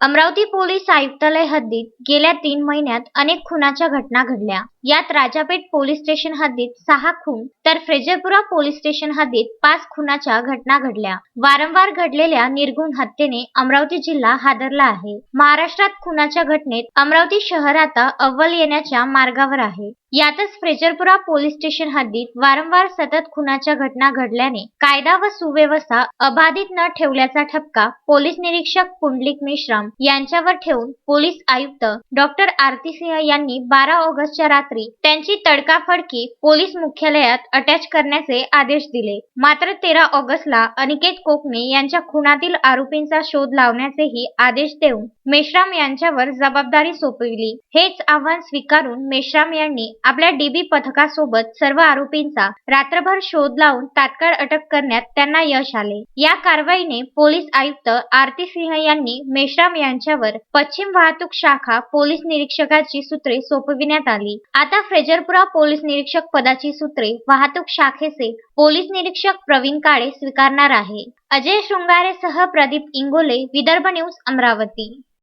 Amravati police आयुक्तालय हद्दीत गेल्या तीन महिन्यात अनेक खुनाच्या घटना घडल्या. यात राजापेठ पोलीस स्टेशन हद्दीत सहा खून तर फ्रेजरपुरा पोलीस स्टेशन हद्दीत पाच खुनाच्या घटना घडल्या. वारंवार घडलेल्या निर्गुण हत्येने अमरावती जिल्हा हादरला आहे. महाराष्ट्रात खुनाच्या घटनेत अमरावती शहर आता अव्वल येण्याच्या मार्गावर आहे. यातच फ्रेजरपुरा पोलीस स्टेशन हद्दीत वारंवार सतत खुनाच्या घटना घडल्याने कायदा व सुव्यवस्था अबाधित न ठेवल्याचा ठपका पोलीस निरीक्षक पुंडलिक मेश्राम यांच्यावर ठेवून पोलीस आयुक्त डॉक्टर आरती सिंह यांनी बारा ऑगस्टच्या रात्री त्यांची तडकाफडकी पोलीस मुख्यालयात अटॅच करण्याचे आदेश दिले. मात्र तेरा ऑगस्टला अनिकेत कोकणे यांच्या खुनातील आरोपींचा शोध लावण्याचेही आदेश देऊन मेश्राम यांच्यावर जबाबदारी सोपविली. हेच आव्हान स्वीकारून मेश्राम यांनी आपल्या डीबी पथकासोबत सर्व आरोपींचा रात्रभर शोध लावून तात्काळ अटक करण्यात त्यांना यश आले. या कारवाईने पोलीस आयुक्त आरती सिंह यांनी मेश्राम यांच्यावर पश्चिम वाहतूक शाखा पोलीस निरीक्षकाची सूत्रे सोपविण्यात आली. आता फ्रेजरपुरा पोलीस निरीक्षक पदाची सूत्रे वाहतूक शाखेचे पोलीस निरीक्षक प्रवीण काळे स्वीकारणार आहे. अजय शृंगारेसह प्रदीप इंगोले विदर्भ न्यूज अमरावती.